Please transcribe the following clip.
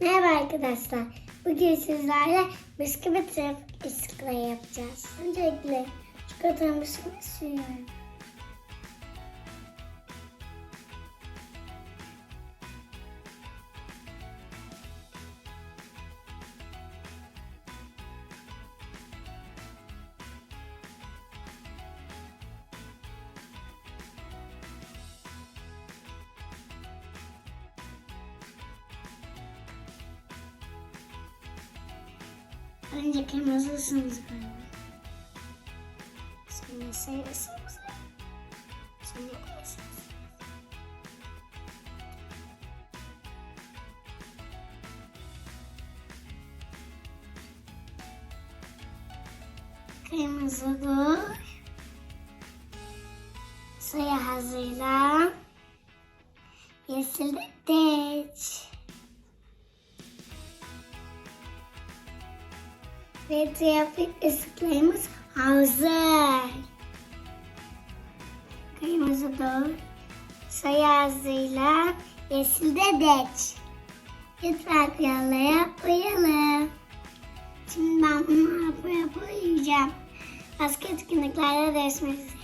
Merhaba arkadaşlar. Bugün sizlerle bisküvi trafik iskıla yapacağız. Öncelikle çikolatamı sürüyorum. Além de quem mais assuntos, cara. Se me sei, eu sei, eu sei. Se me conhece. Queremos agora. Soy a Hazela. Y es el de té. Ve trafik ışıklarımız hazır. Kırmızı dur. Sayı hazırla. Yeşil de deç. Lütfen kurallara uyalım. Şimdi ben bunu yapıp uyuyacağım. Başka etkinliklerde görüşmek üzere.